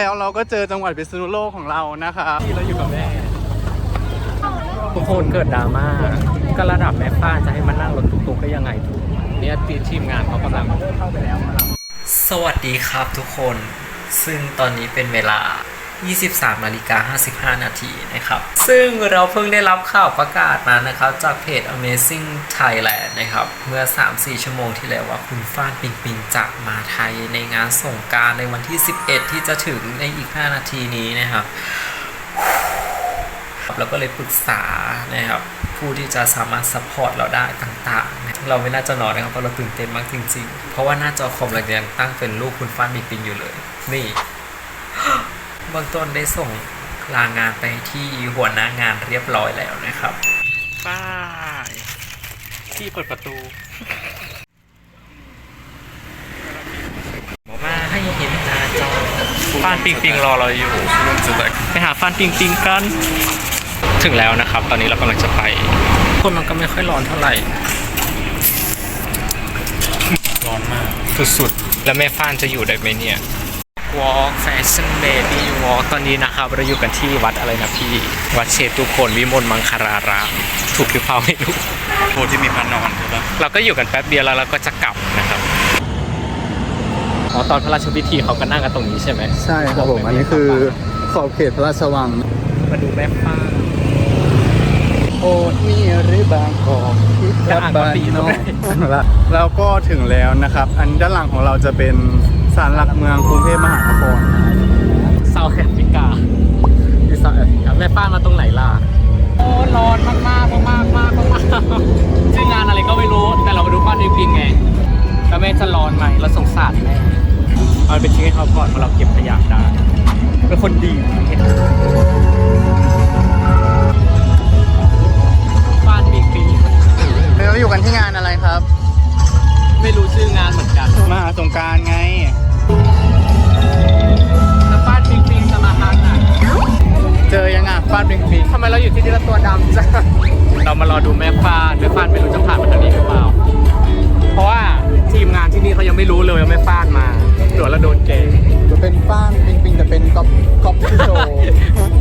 แล้วเราก็เจอจังหวัดพิษณุโลกของเรานะครับที่เราอยู่กับแม่ทุกคนเกิดดราม่าก็ระดับแม่ป้าจะให้มานั่งรถตุกๆได้ยังไงถูกเนี่ยทีมงานเขากำลังเข้าไปแล้วสวัสดีครับทุกคน ซึ่งตอนนี้เป็นเวลา 23นาฬิกา55 นาทีนะครับ ซึ่งเราเพิ่งได้รับข่าวประกาศมานะครับ จากเพจ Amazing Thailand นะครับ เมื่อ 3-4 ชั่วโมงที่แล้วว่าคุณฟ้านปิงปิงจะมาไทยในงานส่งการในวันที่ 11 ที่จะถึงในอีก 5 นาทีนี้นะครับเราก็เลยปรึกษานะครับผู้ที่จะสามารถซัพพอร์ตเราได้ต่างๆ เราไม่น่าจะนอนนะครับเพราะเราตื่นเต้นมากจริงๆ เพราะว่าหน้าจอคอมเรายังตั้งเป็นรูปคุณฟ้านมีปิงอยู่เลย นี่ เบื้องต้นได้ส่งลางานไปที่หัวหน้างานเรียบร้อยแล้วนะครับป้ายที่เปิดประตูบอกว่าให้เห็นหน้าจอฟานปิงปิงรอเราอยู่ไปหาฟานปิงปิงกัน ถึงแล้วนะครับ ตอนนี้เรากำลังจะไป คนมันก็ไม่ค่อยร้อนเท่าไหร่ ร้อนมาก สุดๆ แล้วแม่ฟ้านจะอยู่ได้ไหมเนี่ย Walk Fashion Baby Walk ตอนนี้นะครับ เราอยู่กันที่วัดอะไรนะพี่ วัดเชตุพนวิมลมังคาราราม ถูกหรือเปล่าไม่รู้โพที่มีพระนอนใช่ปะเราก็อยู่กันแป๊บเดียวแล้วเราก็จะกลับนะครับอ๋อตอนพระราชพิธีเขาก็นั่งกันตรงนี้ใช่ไหมใช่ครับผมอันนี้คือขอบเขตพระราชวัง มาดูแม่ฟ้าโอ้มีหรือบางกอกคิดกลับบ้านนอกละแล้วก็ถึงแล้วนะครับ อันด้านหลังของเราจะเป็น ศาลหลักเมืองกรุงเทพมหานครเซาท์แอฟริกาที่เซาท์แอฟริกาแม่ป้ามาตรงไหนล่ะโอ้ร้อนมากมากมากมากมากมากชื่องานอะไรก็ไม่รู้แต่เรามาดูป้านดิพิงไงแล้วแม่จะร้อนไหมเราสงสารแม่เอาไปทิ้งให้เขาก่อนเพราะเราเก็บขยะได้เป็นคนดีเห็นป้านดิพิงเราอยู่กันที่งานอะไรครับ ไม่รู้ชื่องานเหมือนกันมหาสงกรารไง ฟาดปิงปิงทำไมเราอยู่ที่นี่แล้วตัวดำจังเรามารอดูแม่ฟานแม่ฟานไม่รู้จะผ่านมาทางนี้หรือเปล่า เพราะว่าทีมงานที่นี่เขายังไม่รู้เลยว่าแม่ฟานมาเดี๋ยวเราโดนเกย์จะเป็นฟาดปิงปิงแต่เป็นก๊อปก๊อปโชว์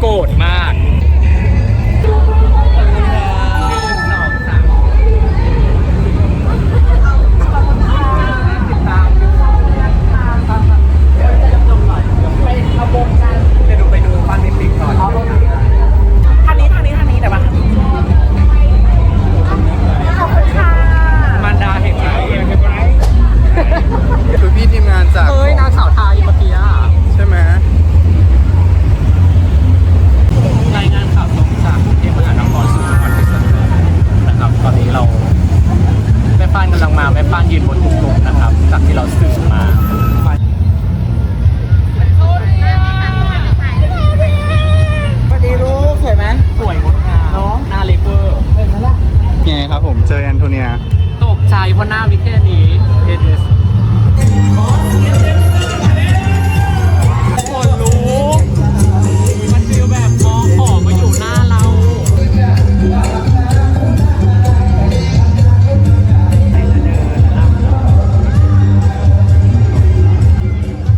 โกรธมาก กใจเพราะหน้ามีแค่นี้เอเดสคนรู้มันฟีลแบบมองของมาอยู่หน้าเรา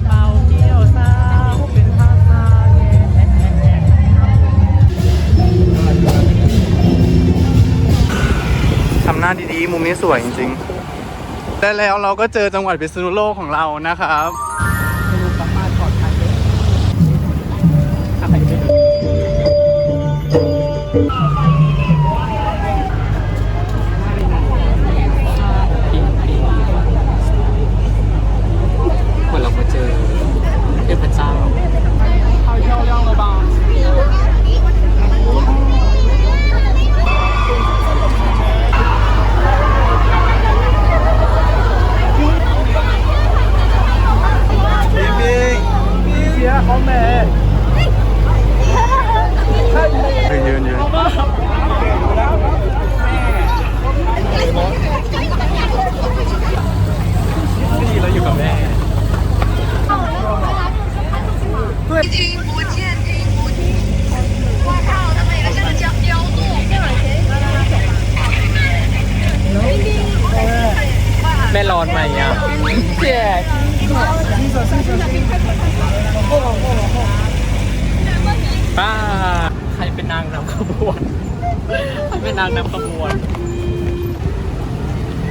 เบาเที่ยวสาวเป็นภาษาแง่ทำหน้าดีๆ มุมนี้สวยจริง ได้แล้วเราก็เจอจังหวัดพิษณุโลกของเรานะครับ อนไหมอะเจ็ดป้าใครเป็นนางนำขบวนใครเป็นนางนำขบวน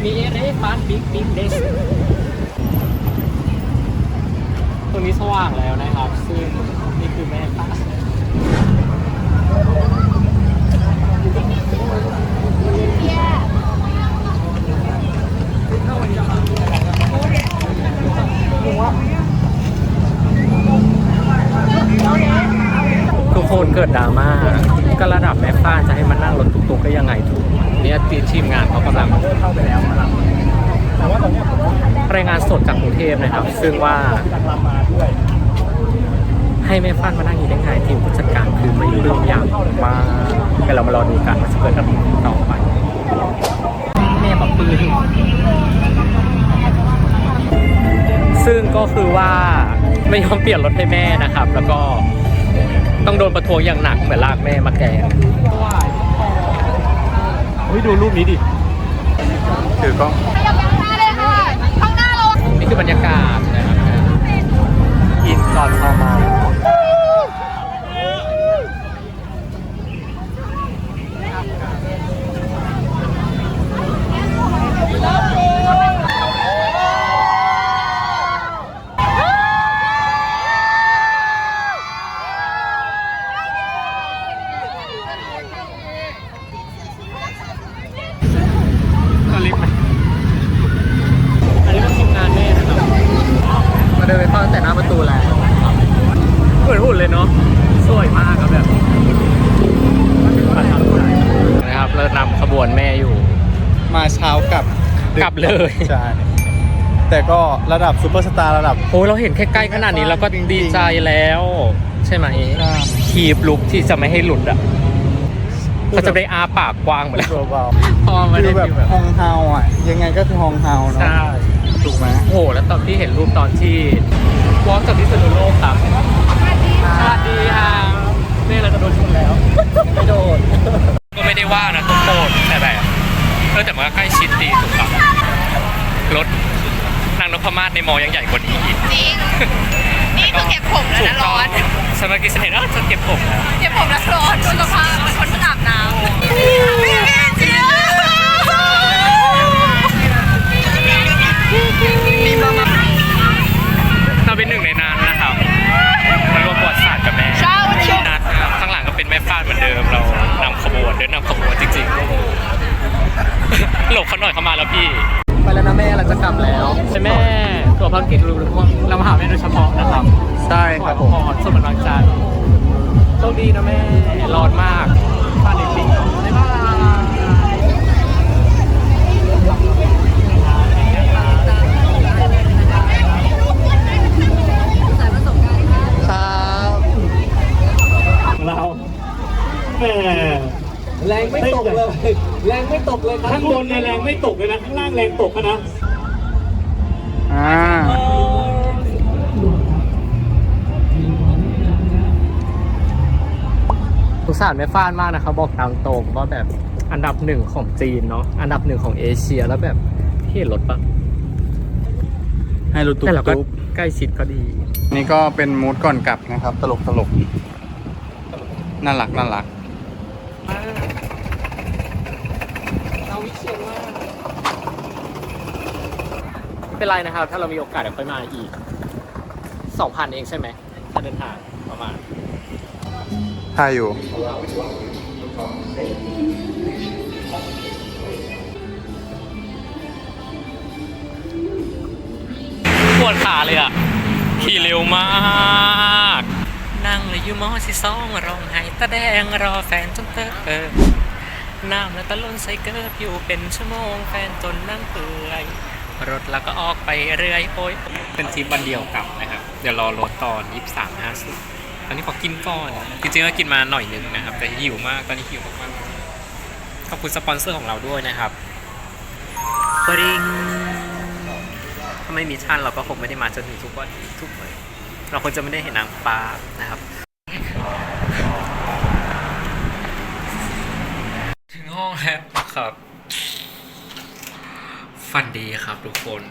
มีเอเรฟานบิ๊กบิ๊กเดสตรงนี้สว่างแล้วนะครับ ซึ่งนี่คือแม่ป้า เกิดดราม่าก็ระดับแม่ป้าจะให้มานั่งรถตุกๆก็ยังไงถูกเนี่ยทีมงานเขากำลังเข้าไปแล้วรายงานสดจากกรุงเทพนะครับ ซึ่งว่า ให้แม่ฟ้านมานั่งอยู่ได้ไงทีมผู้จัดการคือไม่รู้เรื่องอย่างว่าก็เรามารอดูกันว่าจะเกิดอะไรต่อไป แม่บอกปืนซึ่งก็คือว่าไม่ยอมเปลี่ยนรถให้แม่นะครับ แล้วก็ ต้องโดนประท้วงอย่างหนักเหมือนลากแม่มาแกงเฮ้ยดูรูปนี้ดิถือกล้องนี่คือบรรยากาศนะครับอินก่อนเข้ามาก็ กลับเลย ใช่ แต่ก็ระดับซูเปอร์สตาร์ระดับ โอ้ยเราเห็นแค่ใกล้ขนาดนี้เราก็จริงๆดีใจแล้ว ใช่ไหมใช่ คีบลุกที่จะไม่ให้หลุดอะเขาจะได้อาปากกว้างหมดแล้วเบาพอๆมาคืได้อแบบแบบฮองเฮาอะ ยังไงก็คือฮองเฮาเนาะใช่ ถูกไหม โอ้โห แล้วตอนที่เห็นรูปตอนที่วอล์กจากพิษณุโลกครับสวัสดีครับนี่เราจะโดนชนแล้ว ไม่โดน ก็ไม่ได้ว่านะทุกคนแต่แบบ เออแต่มันก็ใกล้ชิดดีถูกปะรถนางนพมาศในมอยังใหญ่กว่านี้อีกจริง นี่คือเก็บผมแล้วนะร้อน สมัยกี้ฉันเห็นเออจะเก็บผมแล้ว เก็บผมแล้วร้อนดูสภาพมันคนเพิ่งอาบน้ำ แล้วพี่ไปแล้วนะแม่เราจะกลับแล้วใช่แม่ตัวภารกิจรู้ว่าเรามาหาแม่โดยเฉพาะนะครับ ใช่ครับผมขอสมบัติบางใจโชคดีนะแม่ร้อนมากบ้านในปีบ๊ายบาย เราแหมแรงไม่ตกเลย แรงไม่ตกเลยข้างบนเนี่ยแรง ไม่ตกเลยนะข้างล่างแรงตกอะนะอ่าสงสารแม่ฟ้านมากนะครับบอกตามตรงว่าแบบอันดับหนึ่งของจีนเนาะอันดับหนึ่งของเอเชียแล้วแบบที่เห็นรถปะให้รู้ตุ๊แต่เราก็บใกล้ชิดก็ดีๆนี่ก็เป็นมูดก่อนกลับนะครับ ตลกตลกน่ารักน่ารัก เราวิเชียนมากไม่ เป็นไรนะครับ ถ้าเรามีโอกาสเดี๋ยวค่อยมาอีกสองพันเองใช่ไหมถ้าเดินทางประมาณ ถ่ายอยู่ ปวดขาเลยอะ ขี่เร็วมาก นั่งเลยอยู่มอสิสองร้องไห้ตาแดงรอแฟนจนเตอเออน้ำแล้วตะล้นใส่เกิบอยู่เป็นชั่วโมงแฟนจนนั่งเปื่อย รถแล้วก็ออกไปเรื่อยโอยเป็นทริปวันเดียวกลับนะครับ เดี๋ยวรอรถตอนยี่สามห้าสิบตอนนี้ขอกินก่อนจริงๆก็กินมาหน่อยหนึงนะครับ แต่หิวมากตอนนี้หิวมากๆขอบคุณสปอนเซอร์ของเราด้วยนะครับปริงถ้าไม่มีท่านเราก็คงไม่ได้มาจนถึงทุกวันนี้ทุกวันเราคงจะไม่ได้เห็นนางฟ้านะครับถึงห้องแล้วครับ ฝันดีครับทุกคน